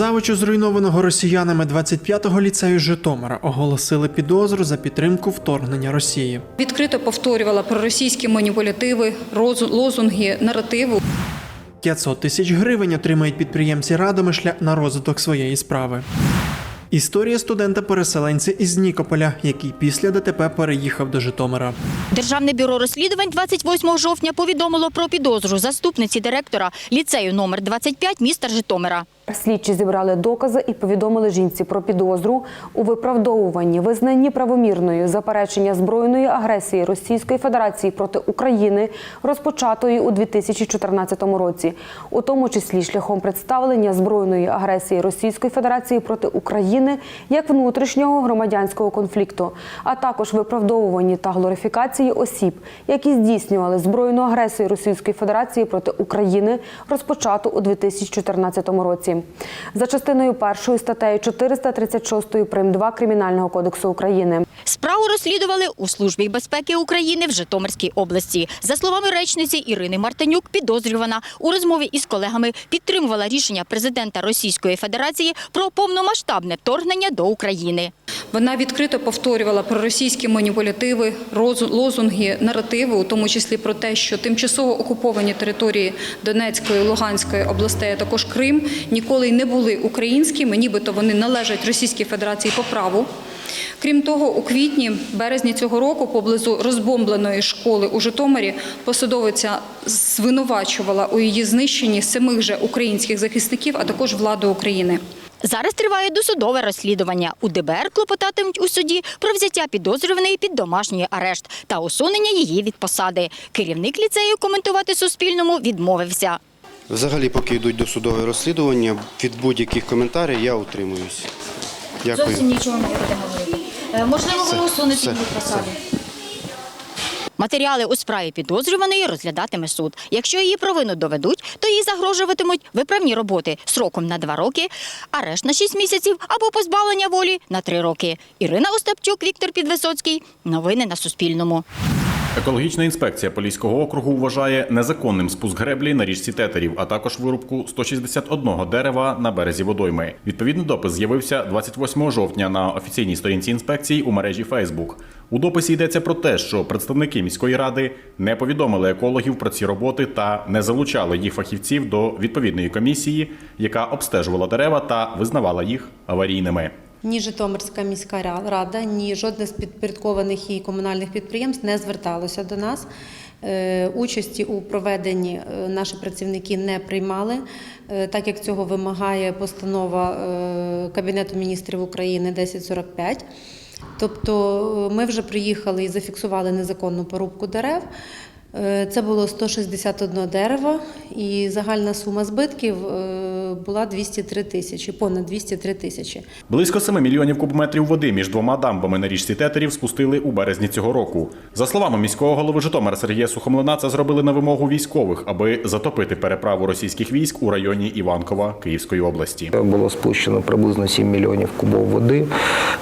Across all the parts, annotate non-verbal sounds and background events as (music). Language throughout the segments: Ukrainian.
Завучу зруйнованого росіянами 25-го ліцею Житомира оголосили підозру за підтримку вторгнення Росії. Відкрито повторювала проросійські маніпулятиви, лозунги, наративи. 500 тисяч гривень отримають підприємці Радомишля на розвиток своєї справи. Історія студента-переселенця із Нікополя, який після ДТП переїхав до Житомира. Державне бюро розслідувань 28 жовтня повідомило про підозру заступниці директора ліцею номер 25 міста Житомира. Слідчі зібрали докази і повідомили жінці про підозру у виправдовуванні, визнанні правомірною заперечення збройної агресії Російської Федерації проти України, розпочатої у 2014 році, у тому числі шляхом представлення збройної агресії Російської Федерації проти України як внутрішнього громадянського конфлікту, а також виправдовуванні та глорифікації осіб, які здійснювали збройну агресію Російської Федерації проти України, розпочату у 2014 році. За частиною першої статтею 436 прим. 2 Кримінального кодексу України. Справу розслідували у Службі безпеки України в Житомирській області. За словами речниці Ірини Мартинюк, підозрювана у розмові із колегами підтримувала рішення президента Російської Федерації про повномасштабне вторгнення до України. Вона відкрито повторювала про російські маніпулятиви, лозунги, наративи, у тому числі про те, що тимчасово окуповані території Донецької, Луганської областей, а також Крим ніколи й не були українськими, нібито вони належать Російській Федерації по праву. Крім того, у квітні, березні цього року, поблизу розбомбленої школи у Житомирі, посадовиця звинувачувала у її знищенні самих же українських захисників, а також владу України. Зараз триває досудове розслідування. У ДБР клопотатимуть у суді про взяття підозрюваної під домашній арешт та усунення її від посади. Керівник ліцею коментувати Суспільному відмовився. Взагалі, поки йдуть досудові розслідування, від будь-яких коментарів я утримуюсь. Дякую. нічого не буде говорити. Можливо, ви усунете все, її посади. Матеріали у справі підозрюваної розглядатиме суд. Якщо її провину доведуть, то їй загрожуватимуть виправні роботи сроком на два роки, арешт на шість місяців або позбавлення волі на три роки. Ірина Остапчук, Віктор Підвисоцький. Новини на Суспільному. Екологічна інспекція Поліського округу вважає незаконним спуск греблі на річці Тетерів, а також вирубку 161 дерева на березі водойми. Відповідний допис з'явився 28 жовтня на офіційній сторінці інспекції у мережі Facebook. У дописі йдеться про те, що представники міської ради не повідомили екологів про ці роботи та не залучали їх фахівців до відповідної комісії, яка обстежувала дерева та визнавала їх аварійними. Ні Житомирська міська рада, ні жодне з підпорядкованих їй комунальних підприємств не зверталося до нас. Е, Участі у проведенні е, наші працівники не приймали, е, так як цього вимагає постанова Кабінету міністрів України 1045. Тобто ми вже приїхали і зафіксували незаконну порубку дерев. Це було 161 дерево, і загальна сума збитків була 203 тисячі, понад 203 тисячі. Близько 7 мільйонів кубометрів води між двома дамбами на річці Тетерів спустили у березні цього року. За словами міського голови Житомира Сергія Сухомлина, це зробили на вимогу військових, аби затопити переправу російських військ у районі Іванкова Київської області. Було спущено приблизно 7 мільйонів кубов води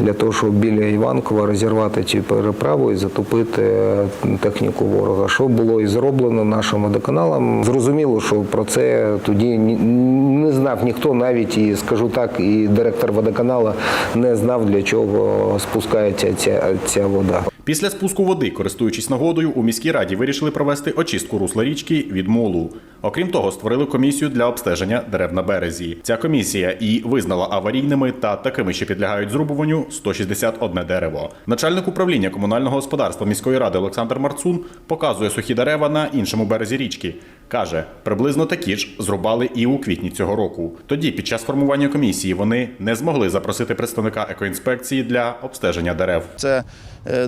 для того, щоб біля Іванкова розірвати цю переправу і затопити е, техніку ворога. Що було і зроблено нашим водоканалом. Зрозуміло, що про це тоді ні- не знав ніхто, навіть і скажу так, і директор водоканалу не знав, для чого спускається ця, ця вода. Після спуску води, користуючись нагодою, у міській раді вирішили провести очистку русла річки від молу. Окрім того, створили комісію для обстеження дерев на березі. Ця комісія і визнала аварійними та такими, що підлягають зрубуванню 161 дерево. Начальник управління комунального господарства міської ради Олександр Марцун показує сухі дерева на іншому березі річки. Каже, приблизно такі ж зрубали і у квітні цього року. Тоді, під час формування комісії, вони не змогли запросити представника екоінспекції для обстеження дерев. Це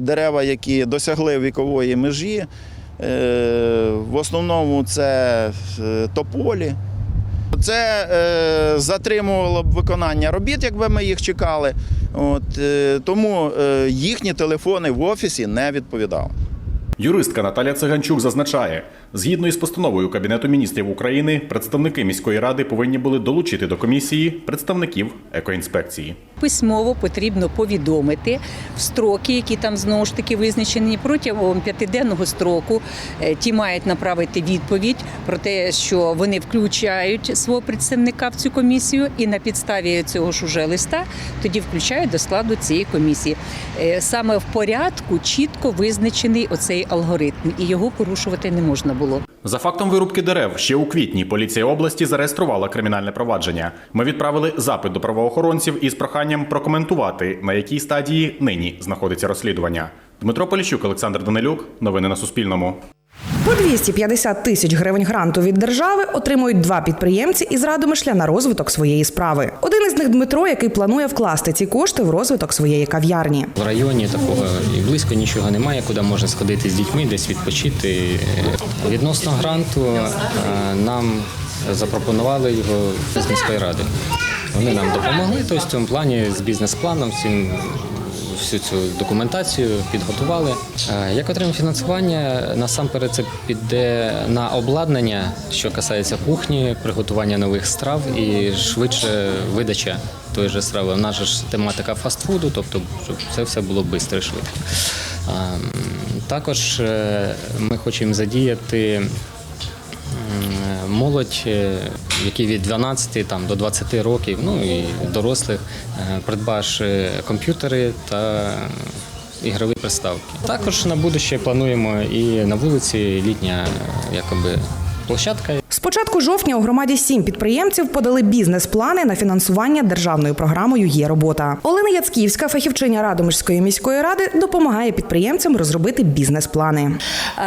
дерева, які досягли вікової межі. Е, В основному це е, тополі. Це е, затримувало б виконання робіт, якби ми їх чекали. От, е, тому е, їхні телефони в офісі не відповідали. Юристка Наталя Циганчук зазначає, згідно із постановою Кабінету міністрів України, представники міської ради повинні були долучити до комісії представників екоінспекції. Письмово потрібно повідомити в строки, які там знову ж таки визначені протягом п'ятиденного строку. е, Ті мають направити відповідь про те, що вони включають свого представника в цю комісію, і на підставі цього ж уже листа тоді включають до складу цієї комісії. Е, Саме в порядку чітко визначений оцей алгоритм, і його порушувати не можна було. За фактом вирубки дерев ще у квітні поліція області зареєструвала кримінальне провадження. Ми відправили запит до правоохоронців із проханням прокоментувати, на якій стадії нині знаходиться розслідування. Дмитро Поліщук, Олександр Данилюк. Новини на Суспільному. По 250 тисяч гривень гранту від держави отримують два підприємці із Радомишля на розвиток своєї справи. Один із них Дмитро, який планує вкласти ці кошти в розвиток своєї кав'ярні. В районі такого і близько нічого немає, куди можна сходити з дітьми, десь відпочити. Відносно гранту нам запропонували його з міської ради. Вони нам допомогли, тобто в цьому плані з бізнес-планом всім. Всю цю документацію підготували. Е, Як отримаємо фінансування, насамперед це піде на обладнання, що касається кухні, приготування нових страв і швидше видача тої же страви. У нас ж тематика фастфуду, тобто щоб це все було швидко і швидко. Ем, Також е, ми хочемо задіяти молодь, е, які від 12 там, до 20 років, ну і дорослих, е, комп'ютери та ігрові приставки. Також на будущее плануємо і на вулиці літня е, якоби, площадка. З початку жовтня у громаді сім підприємців подали бізнес-плани на фінансування державною програмою Є робота. Олена Яцківська, фахівчиня Радомирської міської ради, допомагає підприємцям розробити бізнес-плани.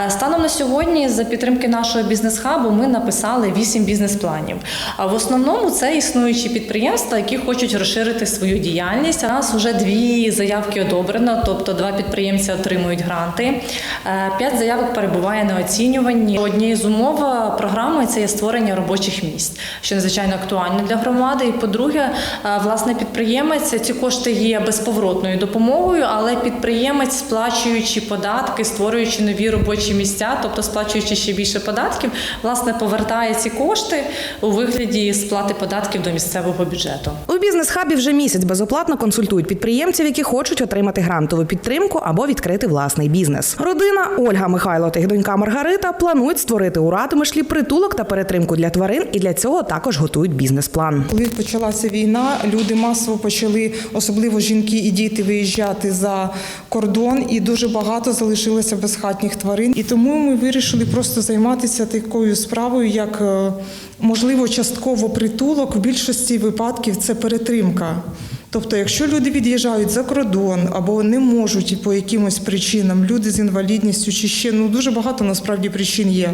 Е, Станом на сьогодні, за підтримки нашого бізнес-хабу, ми написали вісім бізнес-планів. А в основному це існуючі підприємства, які хочуть розширити свою діяльність. У нас вже дві заявки одобрено, тобто два підприємці отримують гранти. Е, П'ять заявок перебуває на оцінюванні. Однією з умов е, програми це є створення робочих місць, що надзвичайно актуально для громади. І по-друге, е, власне, підприємець ці кошти є безповоротною допомогою, але підприємець, сплачуючи податки, створюючи нові робочі місця, тобто сплачуючи ще більше податків, власне повертає ці кошти у вигляді сплати податків до місцевого бюджету. У бізнес-хабі вже місяць безоплатно консультують підприємців, які хочуть отримати грантову підтримку або відкрити власний бізнес. Родина Ольга Михайло та їх донька Маргарита планують створити у Радомишлі притулок та перетримку для тварин, і для цього також готують бізнес-план. Коли почалася війна, люди масово почали, особливо жінки і діти, виїжджати за кордон, і дуже багато залишилося безхатніх тварин. І тому ми вирішили просто займатися такою справою, як е, можливо частково притулок. В більшості випадків це перетримка. Тобто, якщо люди від'їжджають за кордон або не можуть по якимось причинам, люди з інвалідністю чи ще ну дуже багато насправді причин є.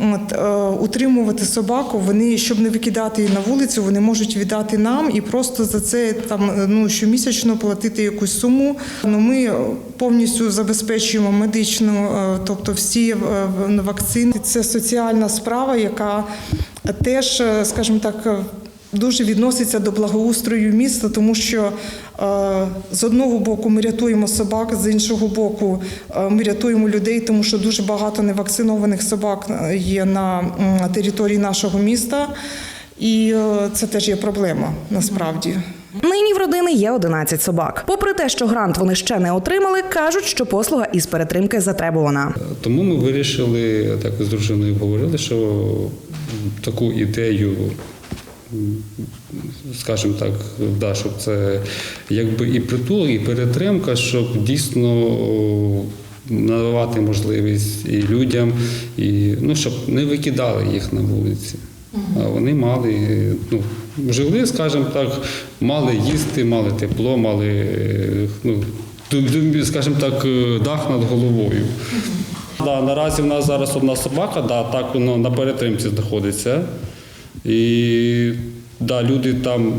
От, е, утримувати собаку, вони, щоб не викидати її на вулицю, вони можуть віддати нам і просто за це там е, ну, щомісячно платити якусь суму. Ну, ми повністю забезпечуємо медичну, е, тобто всі вакцини. Це соціальна справа, яка теж, скажімо так, дуже відноситься до благоустрою міста, тому що е, з одного боку ми рятуємо собак, з іншого боку е, ми рятуємо людей, тому що дуже багато невакцинованих собак е, є на території нашого міста, і це теж є проблема насправді. Нині в родини є 11 собак. Попри те, що грант вони ще не отримали, кажуть, що послуга із перетримки затребувана. Тому ми вирішили, так з дружиною говорили, що таку ідею, скажімо так, да, щоб це якби і притулок, і перетримка, щоб дійсно надавати можливість і людям, і ну, щоб не викидали їх на вулиці. А вони мали, ну, жили, скажімо так, мали їсти, мали тепло, мали, ну, скажімо так, е, дах над головою. Да, наразі в нас зараз одна собака, да, так воно на перетримці знаходиться. І да, люди там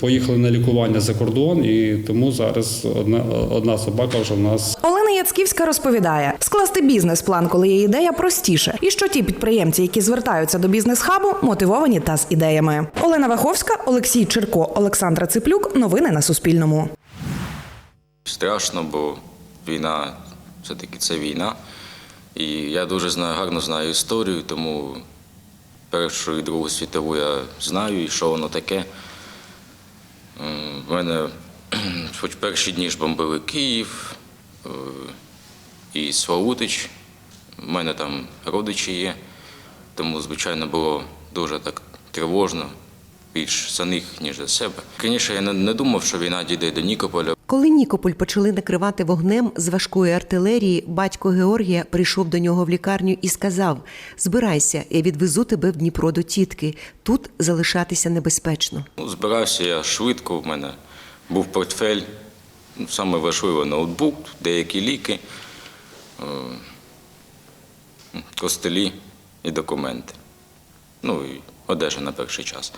поїхали на лікування за кордон, і тому зараз одна, одна собака вже в нас. Олена Яцківська розповідає, скласти бізнес-план, коли є ідея, простіше, і що ті підприємці, які звертаються до бізнес-хабу, мотивовані та з ідеями. Олена Ваховська, Олексій Чирко, Олександра Циплюк. Новини на Суспільному. Страшно, бо війна все-таки це війна. І я дуже знаю, гарно знаю історію, тому Першу і Другу світову я знаю, і що воно таке. У мене (clears throat) хоч перші дні ж бомбили Київ е, і Славутич. У мене там родичі є, тому, звичайно, було дуже так тривожно, більш за них, ніж за себе. Звісно, я не, думав, що війна дійде до Нікополя. Коли Нікополь почали накривати вогнем з важкої артилерії, батько Георгія прийшов до нього в лікарню і сказав: Збирайся, я відвезу тебе в Дніпро до тітки. Тут залишатися небезпечно. Ну, збирався я швидко, в мене був портфель, ну, саме важливе ноутбук, деякі ліки, е, костелі і документи. Ну і одежа на перший час.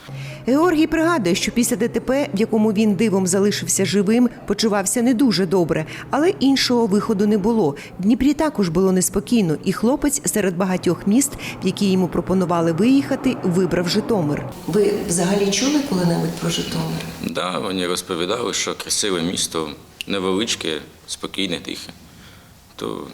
Георгій пригадує, що після ДТП, в якому він дивом залишився живим, почувався не дуже добре, але іншого виходу не було. В Дніпрі також було неспокійно, і хлопець серед багатьох міст, в які йому пропонували виїхати, вибрав Житомир. Ви взагалі чули коли-небудь про Житомир? Да, вони розповідали, що красиве місто, невеличке, спокійне, тихе. То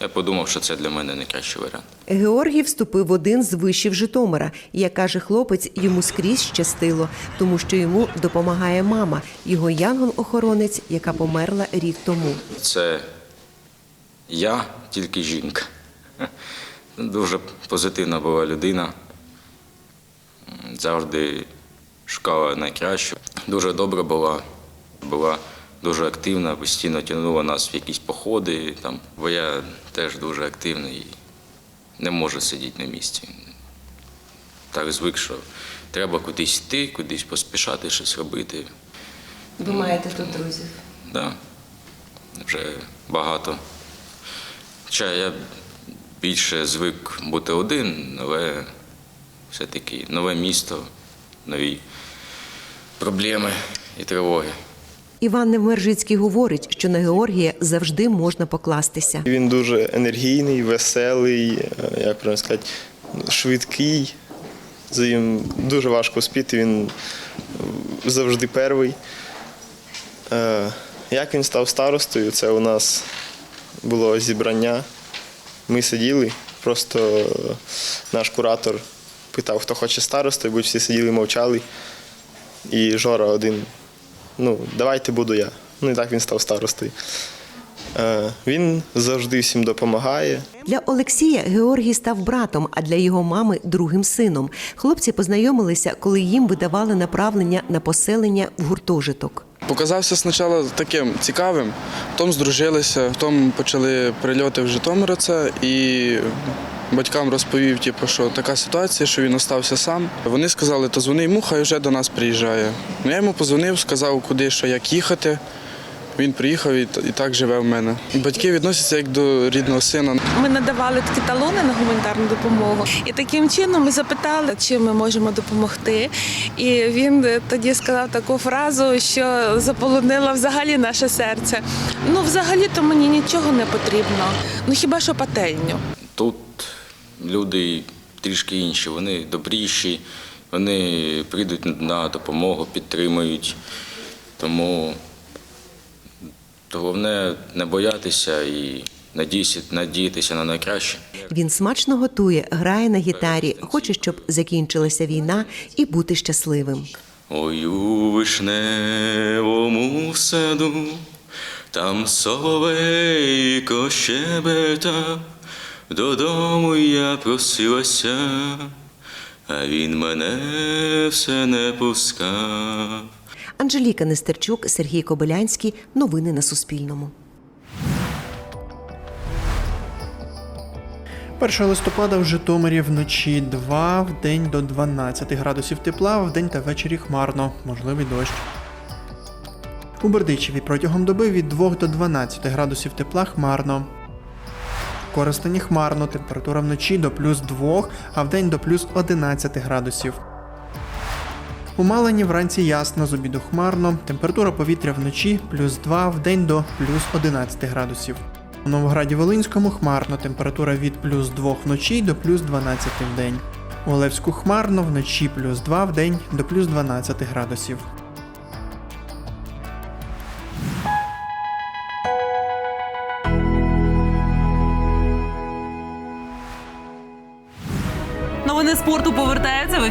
я подумав, що це для мене найкращий варіант. Георгій вступив в один з вишів Житомира. Як каже хлопець, йому скрізь щастило, тому що йому допомагає мама, його янгол-охоронець, яка померла рік тому. Це я, тільки жінка. Дуже позитивна була людина. Завжди шукала найкраще. Дуже добра була, була дуже активна, постійно тягнула нас в якісь походи. Там. Бо я теж дуже активний і не можу сидіти на місці. Так звик, що треба кудись йти, кудись поспішати, щось робити. Ви маєте тут друзів? Да. Вже багато. Хоча я більше звик бути один, але все-таки нове місто, нові проблеми і тривоги. Іван Невмержицький говорить, що на Георгія завжди можна покластися. Він дуже енергійний, веселий, е, як правильно сказати, швидкий. За ним дуже важко спіти, він завжди перший. Е, Як він став старостою, це у нас було зібрання. Ми сиділи, просто наш куратор питав, хто хоче старостою, бо всі сиділи, мовчали. І Жора один, ну, давайте буду я. Ну і так він став старостою. Е, Він завжди всім допомагає. Для Олексія Георгій став братом, а для його мами другим сином. Хлопці познайомилися, коли їм видавали направлення на поселення в гуртожиток. Показався спочатку таким цікавим, потім здружилися, потім почали прильоти в Житомир це і батькам розповів, типу, що така ситуація, що він остався сам. Вони сказали, то дзвони йому, хай вже до нас приїжджає. Ну, я йому позвонив, сказав, куди, що, як їхати. Він приїхав і, і так живе в мене. Батьки відносяться як до рідного сина. Ми надавали такі талони на гуманітарну допомогу, і таким чином ми запитали, чим ми можемо допомогти. І він тоді сказав таку фразу, що заполонила взагалі наше серце. Ну, взагалі-то мені нічого не потрібно. Ну хіба що пательню. Тут люди трішки інші, вони добріші, вони прийдуть на допомогу, підтримують. Тому головне не боятися і надіятися, надіятися на найкраще. Він смачно готує, грає на гітарі, хоче, щоб закінчилася війна і бути щасливим. Ой, у вишневому саду, там соловейко щебета, додому я просилася, а він мене все не пускав. Анжеліка Нестерчук, Сергій Кобилянський. Новини на Суспільному. 1 листопада в Житомирі вночі 2, в день до 12 градусів тепла, в день та ввечері хмарно, можливий дощ. У Бердичеві протягом доби від 2 до 12 градусів тепла хмарно. В Коростені хмарно, температура вночі до плюс 2, а в день до плюс 11 градусів. У Малині вранці ясно, з обіду хмарно, температура повітря вночі плюс 2, в день до плюс 11 градусів. У Новограді Волинському хмарно, температура від плюс 2 вночі до плюс 12 в день. У Олевську хмарно, вночі плюс 2 в день до плюс 12 градусів.